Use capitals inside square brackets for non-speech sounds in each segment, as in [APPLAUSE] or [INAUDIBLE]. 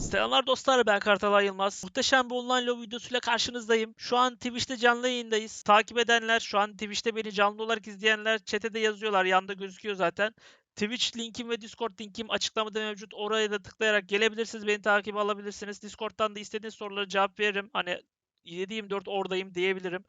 Selamlar dostlar ben Kartal Yılmaz. Muhteşem bir online lobby videosuyla karşınızdayım. Şu an Twitch'te canlı yayındayız. Takip edenler, şu an Twitch'te beni canlı olarak izleyenler chat'e de yazıyorlar. Yanda gözüküyor zaten. Twitch linkim ve Discord linkim açıklamada mevcut. Oraya da tıklayarak gelebilirsiniz. Beni takip alabilirsiniz. Discord'dan da istediğiniz sorulara cevap veririm. Hani 7-24 oradayım diyebilirim.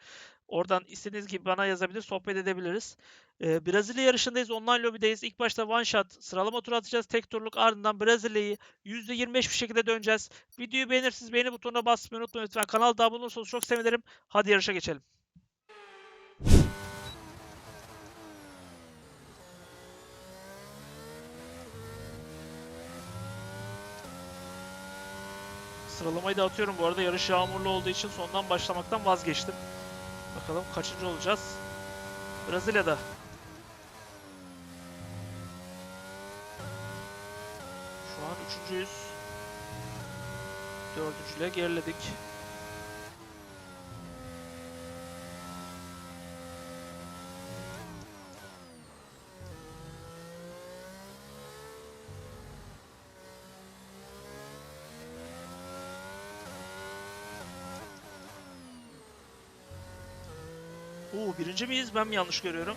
Oradan istediğiniz gibi bana yazabilir, sohbet edebiliriz. Ee, Brezilya yarışındayız, online lobideyiz. İlk başta one shot sıralama turu atacağız. Tek turluk ardından Brezilya'yı %25 bir şekilde döneceğiz. Videoyu beğenirsiniz, beğeni butonuna basmayı unutmayın lütfen. Kanala da abone olursanız çok sevinirim. Hadi yarışa geçelim. Sıralamayı da atıyorum bu arada. Yarış yağmurlu olduğu için sondan başlamaktan vazgeçtim. Bakalım kaçıncı olacağız. Brezilya'da. Şu an üçüncüyüz. Dördüncüyle geriledik. Oo birinci miyiz? Ben mi yanlış görüyorum?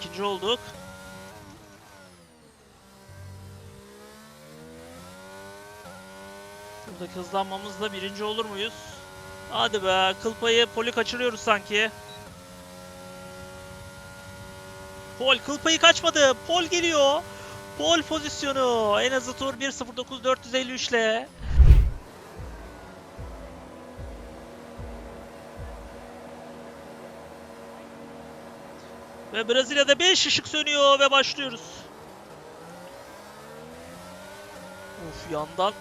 İkinci olduk. Buradaki hızlanmamızla birinci olur muyuz? Hadi be, kıl payı poli kaçırıyoruz sanki. Pol kıl payı kaçmadı. Pol geliyor. Pol pozisyonu. En azı tur 1.09.453 ile. Ve Brezilya'da 5 ışık sönüyor ve başlıyoruz. Uf yandan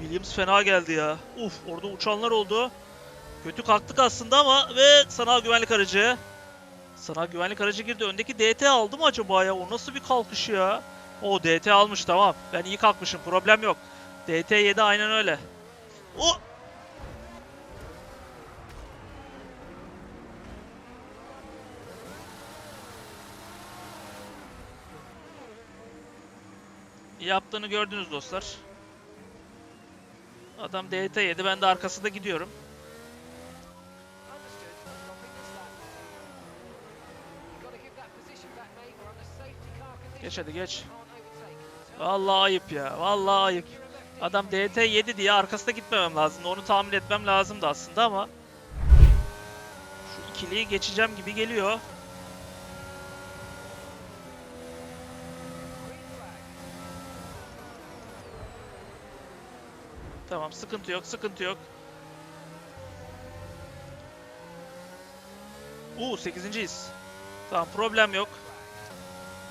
Williams fena geldi ya. Uf orada uçanlar oldu. Kötü kalktık aslında ama ve sanal güvenlik aracı. Sanal güvenlik aracı girdi. Öndeki DT aldı mı acaba ya? O nasıl bir kalkış ya? O DT almış tamam. Ben iyi kalkmışım. Problem yok. DT 7 aynen öyle. O Yaptığını gördünüz dostlar. Adam DT yedi. Ben de arkasında gidiyorum. Geç hadi geç. Vallahi ayıp ya. Vallahi ayıp. Adam DT yedi diye arkasında gitmemem lazımdı. Onu tahmin etmem lazımdı aslında ama şu ikiliyi geçeceğim gibi geliyor. Tamam sıkıntı yok sıkıntı yok. Uuu 8.yiz. Tamam problem yok.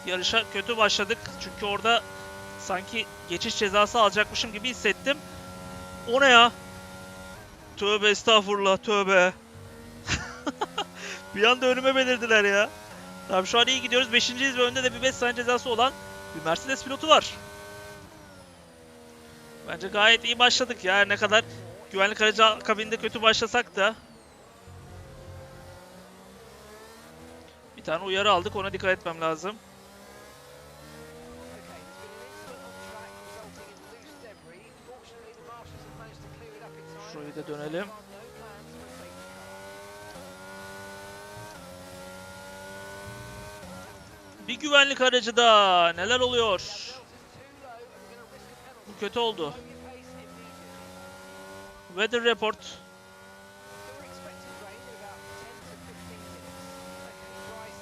Yarışa kötü başladık. Çünkü orada sanki geçiş cezası alacakmışım gibi hissettim. O ne ya? Tövbe estağfurullah tövbe. [LAUGHS] bir anda önüme belirdiler ya. Tamam şu an iyi gidiyoruz. Beşinciyiz ve önde de bir 5 saniye cezası olan bir Mercedes pilotu var. Bence gayet iyi başladık ya. Ne kadar güvenlik aracı kabinde kötü başlasak da. Bir tane uyarı aldık. Ona dikkat etmem lazım. Şurayı da dönelim. Bir güvenlik aracı da neler oluyor? Kötü oldu. Weather report.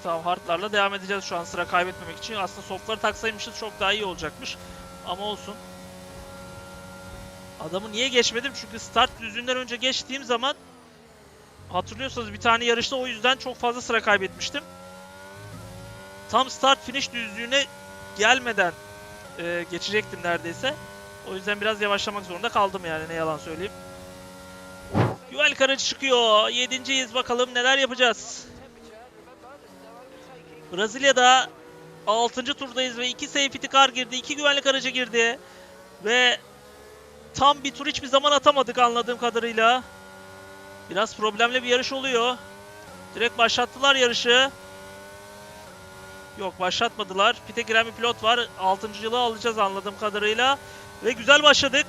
Tamam hardlarla devam edeceğiz şu an sıra kaybetmemek için. Aslında softları taksaymışız çok daha iyi olacakmış. Ama olsun. Adamı niye geçmedim? Çünkü start düzlüğünden önce geçtiğim zaman hatırlıyorsanız bir tane yarışta o yüzden çok fazla sıra kaybetmiştim. Tam start finish düzlüğüne gelmeden e, geçecektim neredeyse. O yüzden biraz yavaşlamak zorunda kaldım yani ne yalan söyleyeyim. Güvenlik aracı çıkıyor. Yedinciyiz bakalım neler yapacağız. Brezilya'da 6. turdayız ve 2 safety car girdi. 2 güvenlik aracı girdi. Ve tam bir tur hiçbir zaman atamadık anladığım kadarıyla. Biraz problemli bir yarış oluyor. Direkt başlattılar yarışı. Yok başlatmadılar. Pite giren bir pilot var. 6. yılı alacağız anladığım kadarıyla. Ve güzel başladık.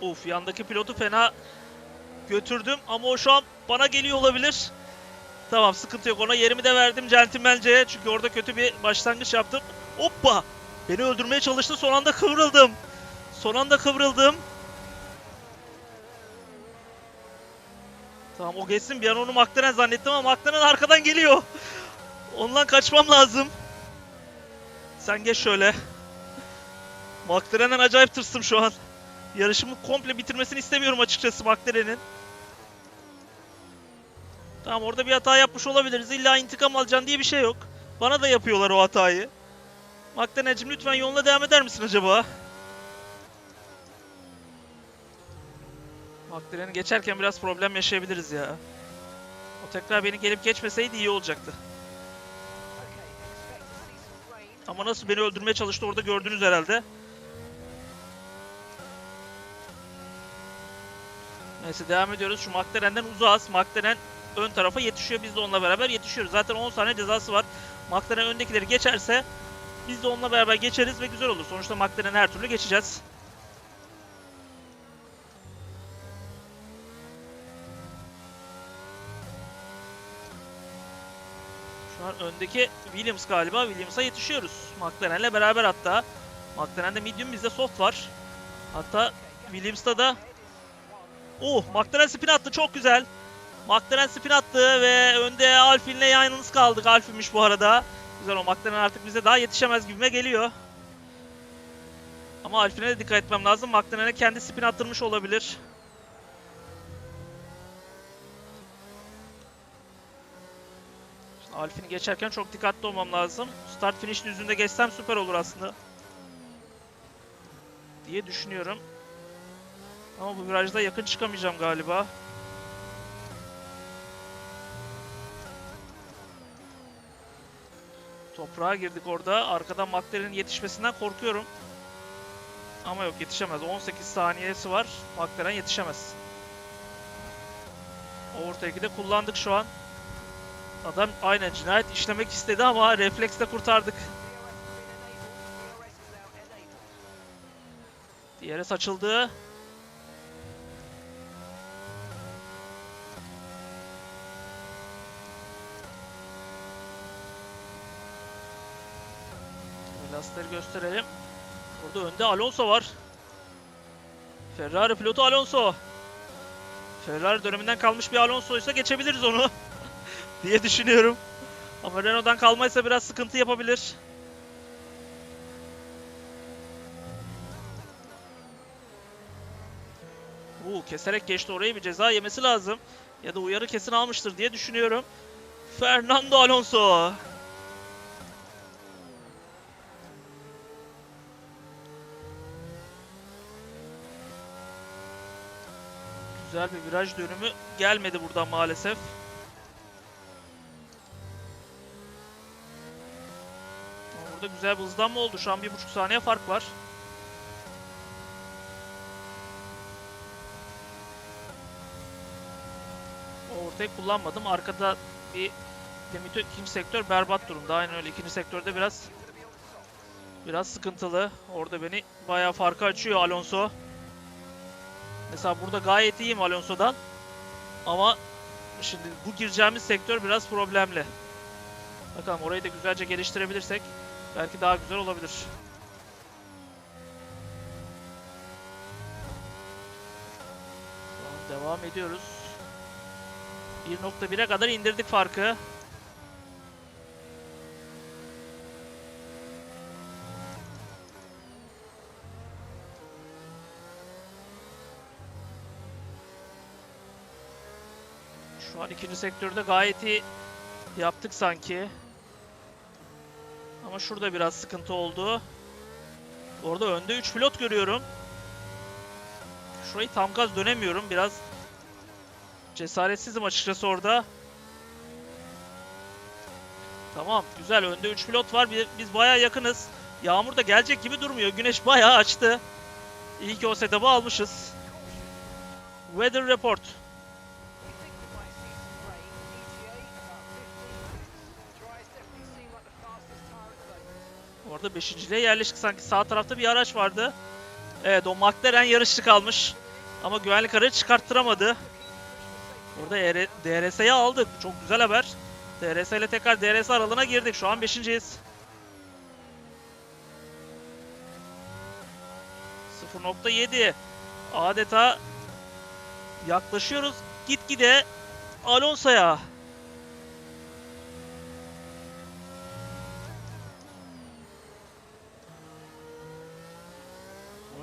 Uf yandaki pilotu fena götürdüm ama o şu an bana geliyor olabilir. Tamam sıkıntı yok ona yerimi de verdim centilmence çünkü orada kötü bir başlangıç yaptım. Hoppa! Beni öldürmeye çalıştı son anda kıvrıldım. Son anda kıvrıldım. Tamam o geçsin bir an onu McLaren zannettim ama McLaren arkadan geliyor. Ondan kaçmam lazım. Sen geç şöyle. McLaren'den acayip tırstım şu an. Yarışımı komple bitirmesini istemiyorum açıkçası McLaren'in. Tamam orada bir hata yapmış olabiliriz. İlla intikam alacaksın diye bir şey yok. Bana da yapıyorlar o hatayı. McLaren'cim lütfen yoluna devam eder misin acaba? McLaren'i geçerken biraz problem yaşayabiliriz ya. O tekrar beni gelip geçmeseydi iyi olacaktı. Ama nasıl beni öldürmeye çalıştı orada gördünüz herhalde. Neyse devam ediyoruz. Şu McLaren'den uzağız. McLaren ön tarafa yetişiyor. Biz de onunla beraber yetişiyoruz. Zaten 10 saniye cezası var. McLaren öndekileri geçerse biz de onunla beraber geçeriz ve güzel olur. Sonuçta McLaren her türlü geçeceğiz. An öndeki Williams galiba. Williams'a yetişiyoruz. McLaren'le beraber hatta. McLaren'de medium bizde soft var. Hatta Williams'ta da Oh McLaren spin attı çok güzel. McLaren spin attı ve önde Alfine'le yalnız kaldık. Alfine'miş bu arada. Güzel o McLaren artık bize daha yetişemez gibime geliyor. Ama Alfine'e de dikkat etmem lazım. McLaren'e kendi spin attırmış olabilir. Şimdi Alfine'i geçerken çok dikkatli olmam lazım. Start finish düzlüğünde geçsem süper olur aslında. Diye düşünüyorum. Ama bu virajda yakın çıkamayacağım galiba. Toprağa girdik orada. Arkadan McLaren'in yetişmesinden korkuyorum. Ama yok yetişemez. 18 saniyesi var. McLaren yetişemez. Overtake'i de kullandık şu an. Adam aynen cinayet işlemek istedi ama refleksle kurtardık. Diğeri saçıldı. Lastikleri gösterelim. Burada önde Alonso var. Ferrari pilotu Alonso. Ferrari döneminden kalmış bir Alonso ise geçebiliriz onu. [LAUGHS] diye düşünüyorum. Ama Renault'dan kalmaysa biraz sıkıntı yapabilir. Uuu keserek geçti orayı bir ceza yemesi lazım. Ya da uyarı kesin almıştır diye düşünüyorum. Fernando Alonso. Güzel bir viraj dönümü gelmedi buradan maalesef. Burada güzel bir hızlanma oldu. Şu an bir buçuk saniye fark var. Ortayı kullanmadım. Arkada bir Demitö ikinci sektör berbat durumda. Aynen öyle. İkinci sektörde biraz biraz sıkıntılı. Orada beni bayağı farkı açıyor Alonso. Mesela burada gayet iyiyim Alonso'dan. Ama şimdi bu gireceğimiz sektör biraz problemli. Bakalım orayı da güzelce geliştirebilirsek belki daha güzel olabilir. Devam ediyoruz. 1.1'e kadar indirdik farkı. Şu an ikinci sektörde gayet iyi yaptık sanki. Ama şurada biraz sıkıntı oldu. Orada önde 3 pilot görüyorum. Şurayı tam gaz dönemiyorum. Biraz cesaretsizim açıkçası orada. Tamam güzel önde 3 pilot var. Biz, bayağı yakınız. Yağmur da gelecek gibi durmuyor. Güneş bayağı açtı. İyi ki o setup'ı almışız. Weather report. Orada beşinciliğe yerleştik sanki. Sağ tarafta bir araç vardı. Evet o McLaren yarışçı kalmış. Ama güvenlik aracı çıkarttıramadı. Orada ER DRS'yi aldık. Çok güzel haber. DRS ile tekrar DRS aralığına girdik. Şu an beşinciyiz. 0.7 adeta yaklaşıyoruz gitgide Alonso'ya.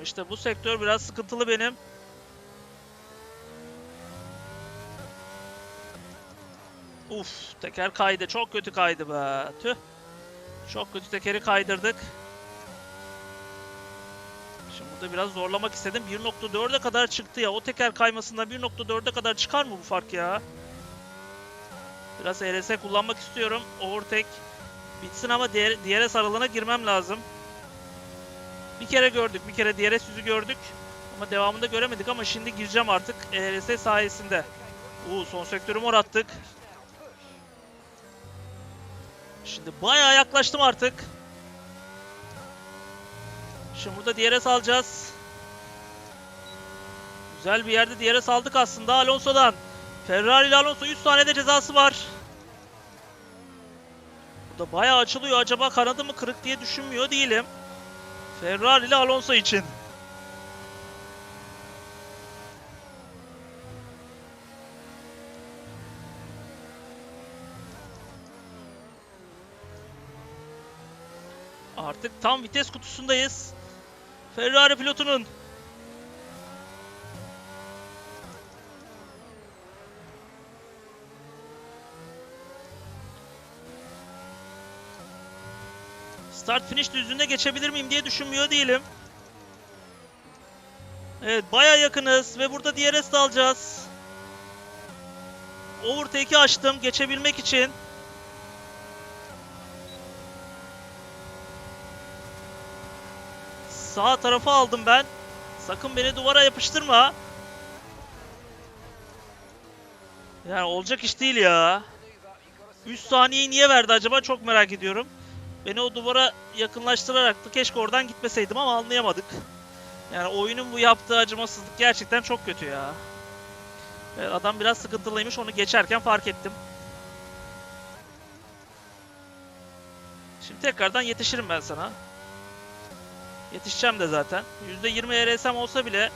İşte bu sektör biraz sıkıntılı benim. Uf, teker kaydı. Çok kötü kaydı be. Tüh. Çok kötü tekeri kaydırdık. Şimdi burada biraz zorlamak istedim. 1.4'e kadar çıktı ya. O teker kaymasından 1.4'e kadar çıkar mı bu fark ya? Biraz ERS kullanmak istiyorum. Overtake bitsin ama diğer, DRS aralığına girmem lazım. Bir kere gördük. Bir kere DRS yüzü gördük. Ama devamında göremedik ama şimdi gireceğim artık ERS sayesinde. Uuu son sektörü mor attık. Şimdi bayağı yaklaştım artık. Şimdi burada DRS alacağız. Güzel bir yerde DRS aldık aslında Alonso'dan. Ferrari ile Alonso 100 tane de cezası var. Burada bayağı açılıyor. Acaba kanadı mı kırık diye düşünmüyor değilim. Ferrari ile Alonso için. Artık tam vites kutusundayız. Ferrari pilotunun. Start finish düzlüğünde geçebilir miyim diye düşünmüyor değilim. Evet baya yakınız ve burada DRS de alacağız. Overtake'i açtım geçebilmek için. Sağ tarafı aldım ben. Sakın beni duvara yapıştırma. Yani olacak iş değil ya. 3 saniyeyi niye verdi acaba çok merak ediyorum. Beni o duvara yakınlaştırarak da keşke oradan gitmeseydim ama anlayamadık. Yani oyunun bu yaptığı acımasızlık gerçekten çok kötü ya. Adam biraz sıkıntılıymış onu geçerken fark ettim. Şimdi tekrardan yetişirim ben sana. Yetişeceğim de zaten. %20 ERSM olsa bile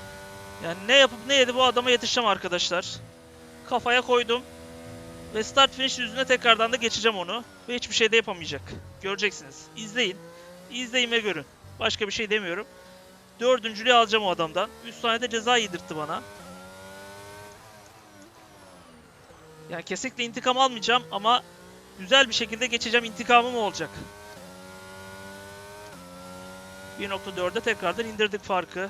yani ne yapıp ne yedi bu adama yetişeceğim arkadaşlar. Kafaya koydum. Ve start finish yüzüne tekrardan da geçeceğim onu. Ve hiçbir şey de yapamayacak. Göreceksiniz. İzleyin. İzleyin ve görün. Başka bir şey demiyorum. Dördüncülüğü alacağım o adamdan. 3 tane de ceza yedirtti bana. Yani kesinlikle intikam almayacağım ama güzel bir şekilde geçeceğim. İntikamım olacak. 1.4'e tekrardan indirdik farkı.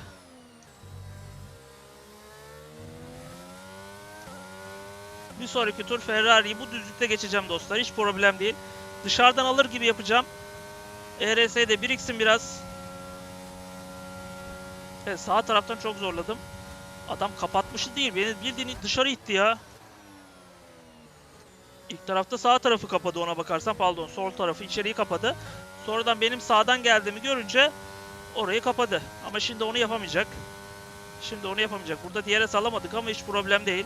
Bir sonraki tur Ferrari'yi bu düzlükte geçeceğim dostlar. Hiç problem değil. Dışarıdan alır gibi yapacağım. ERS'de biriksin biraz. Evet sağ taraftan çok zorladım. Adam kapatmışı değil. Beni bildiğini dışarı itti ya. İlk tarafta sağ tarafı kapadı ona bakarsan. Pardon sol tarafı içeriği kapadı. Sonradan benim sağdan geldiğimi görünce orayı kapadı. Ama şimdi onu yapamayacak. Şimdi onu yapamayacak. Burada DRS alamadık ama hiç problem değil.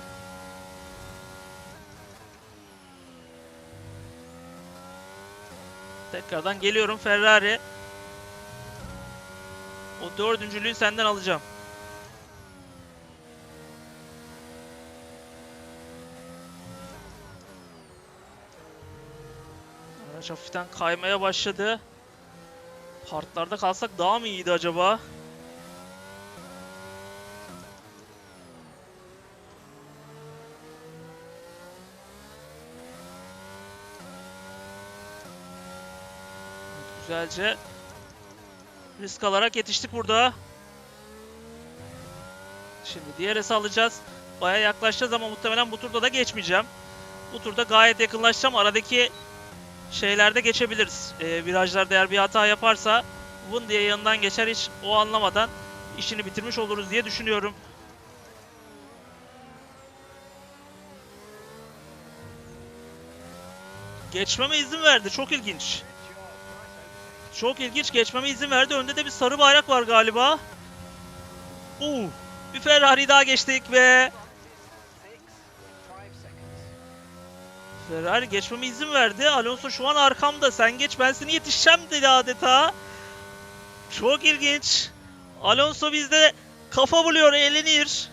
Tekrardan geliyorum Ferrari. O dördüncülüğü senden alacağım. Araç hafiften kaymaya başladı. Partlarda kalsak daha mı iyiydi acaba? Güzelce risk alarak yetiştik burada. Şimdi diğer alacağız. Baya yaklaşacağız ama muhtemelen bu turda da geçmeyeceğim. Bu turda gayet yakınlaşacağım. Aradaki şeylerde geçebiliriz. Ee, virajlarda eğer bir hata yaparsa Vın diye yanından geçer hiç o anlamadan işini bitirmiş oluruz diye düşünüyorum. Geçmeme izin verdi. Çok ilginç. Çok ilginç geçmeme izin verdi. Önde de bir sarı bayrak var galiba. Oo, bir Ferrari daha geçtik ve Ferrari geçmeme izin verdi. Alonso şu an arkamda. Sen geç ben seni yetişeceğim dedi adeta. Çok ilginç. Alonso bizde kafa buluyor, eğlenir.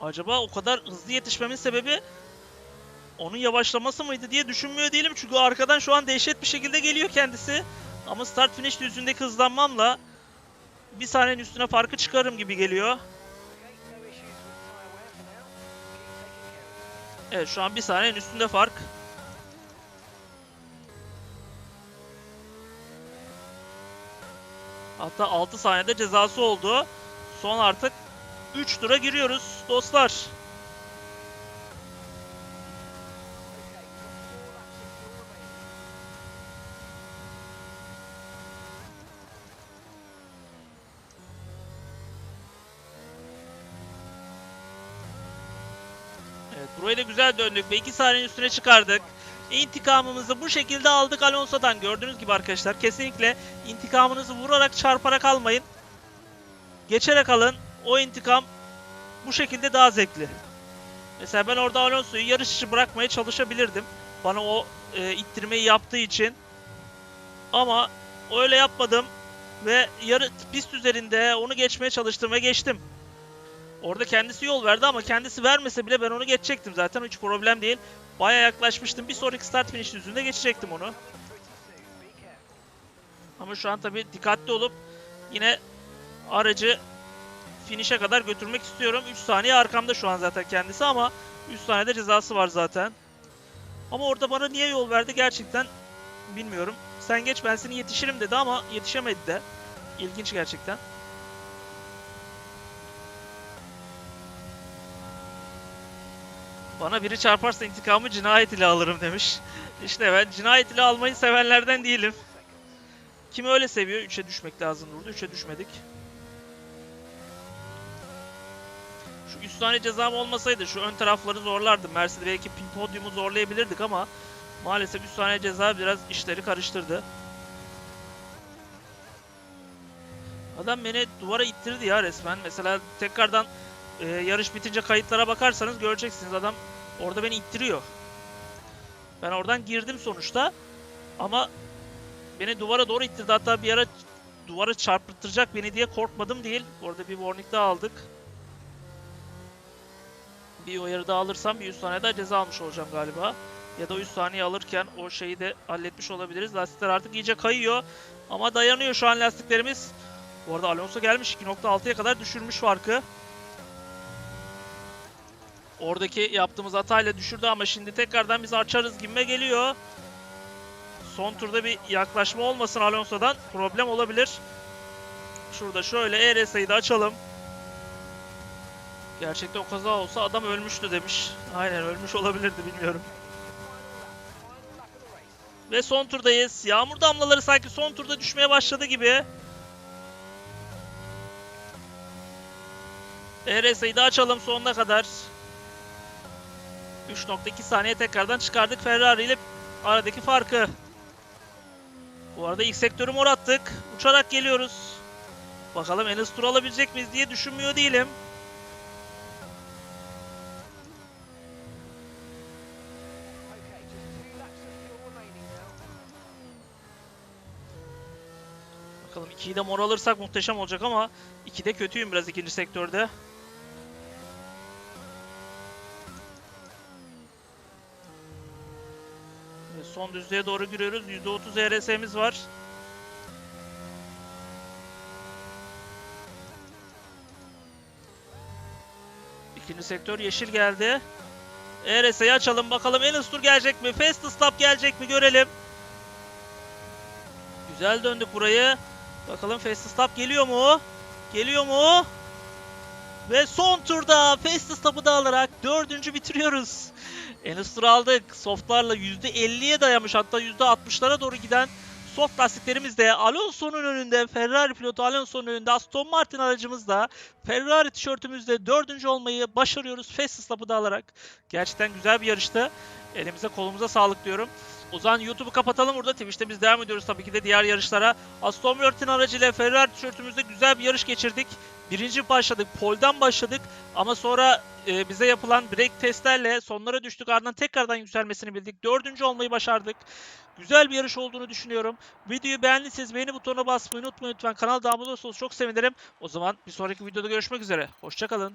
Acaba o kadar hızlı yetişmemin sebebi onun yavaşlaması mıydı diye düşünmüyor değilim. Çünkü arkadan şu an dehşet bir şekilde geliyor kendisi. Ama start finish düzlüğündeki hızlanmamla bir saniyenin üstüne farkı çıkarım gibi geliyor. Evet şu an bir saniyenin üstünde fark. Hatta 6 saniyede cezası oldu. Son artık 3 tura giriyoruz dostlar. Burayı da güzel döndük ve 2 saniyenin üstüne çıkardık. İntikamımızı bu şekilde aldık Alonso'dan. Gördüğünüz gibi arkadaşlar kesinlikle intikamınızı vurarak çarparak almayın. Geçerek alın. O intikam bu şekilde daha zevkli. Mesela ben orada Alonso'yu yarış içi bırakmaya çalışabilirdim. Bana o e, ittirmeyi yaptığı için. Ama öyle yapmadım. Ve yarı pist üzerinde onu geçmeye çalıştım ve geçtim. Orada kendisi yol verdi ama kendisi vermese bile ben onu geçecektim zaten. Hiç problem değil. Baya yaklaşmıştım. Bir sonraki start finish düzlüğünde geçecektim onu. Ama şu an tabii dikkatli olup yine aracı finish'e kadar götürmek istiyorum. 3 saniye arkamda şu an zaten kendisi ama 3 saniyede cezası var zaten. Ama orada bana niye yol verdi gerçekten bilmiyorum. Sen geç ben seni yetişirim dedi ama yetişemedi de. İlginç gerçekten. Bana biri çarparsa intikamı cinayet ile alırım demiş. İşte ben cinayet ile almayı sevenlerden değilim. Kimi öyle seviyor? 3'e düşmek lazım burada. 3'e düşmedik. Şu 3 tane cezam olmasaydı şu ön tarafları zorlardım. Mercedes belki podyumu zorlayabilirdik ama maalesef 3 tane ceza biraz işleri karıştırdı. Adam beni duvara ittirdi ya resmen. Mesela tekrardan e, yarış bitince kayıtlara bakarsanız göreceksiniz adam orada beni ittiriyor. Ben oradan girdim sonuçta ama beni duvara doğru ittirdi. Hatta bir ara duvara çarpıttıracak beni diye korkmadım değil. Orada bir warning daha aldık. Bir uyarı daha alırsam bir 100 saniye daha ceza almış olacağım galiba. Ya da 100 saniye alırken o şeyi de halletmiş olabiliriz. Lastikler artık iyice kayıyor. Ama dayanıyor şu an lastiklerimiz. Bu arada Alonso gelmiş 2.6'ya kadar düşürmüş farkı. Oradaki yaptığımız hatayla düşürdü ama şimdi tekrardan biz açarız gibime geliyor. Son turda bir yaklaşma olmasın Alonso'dan. Problem olabilir. Şurada şöyle ERS'yi de açalım. Gerçekten o kaza olsa adam ölmüştü demiş. Aynen ölmüş olabilirdi bilmiyorum. Ve son turdayız. Yağmur damlaları sanki son turda düşmeye başladı gibi. ERS'yi de açalım sonuna kadar. 3.2 saniye tekrardan çıkardık Ferrari ile aradaki farkı. Bu arada ilk sektörü mor attık. Uçarak geliyoruz. Bakalım en hızlı tur alabilecek miyiz diye düşünmüyor değilim. Bakalım 2'yi de mor alırsak muhteşem olacak ama 2'de kötüyüm biraz ikinci sektörde. Son düzlüğe doğru giriyoruz. %30 ERS'miz var. İkinci sektör yeşil geldi. ERS'yi açalım bakalım en tur gelecek mi? Fast stop gelecek mi görelim. Güzel döndük burayı. Bakalım fast stop geliyor mu? Geliyor mu? Ve son turda fast stop'u da alarak dördüncü bitiriyoruz. Aldık. Softlarla %50'ye dayamış hatta %60'lara doğru giden soft lastiklerimiz de Alonso'nun önünde Ferrari pilotu Alonso'nun önünde Aston Martin aracımızda Ferrari tişörtümüzde dördüncü olmayı başarıyoruz. Fast stop'u da alarak. Gerçekten güzel bir yarıştı. Elimize kolumuza sağlık diyorum. O zaman YouTube'u kapatalım burada. Twitch'te biz devam ediyoruz tabii ki de diğer yarışlara. Aston Martin aracıyla Ferrari tişörtümüzde güzel bir yarış geçirdik. Birinci başladık, polden başladık ama sonra e, bize yapılan break testlerle sonlara düştük. Ardından tekrardan yükselmesini bildik. Dördüncü olmayı başardık. Güzel bir yarış olduğunu düşünüyorum. Videoyu beğendiyseniz beğeni butonuna basmayı unutmayın lütfen. Kanala abone olursanız çok sevinirim. O zaman bir sonraki videoda görüşmek üzere. Hoşçakalın.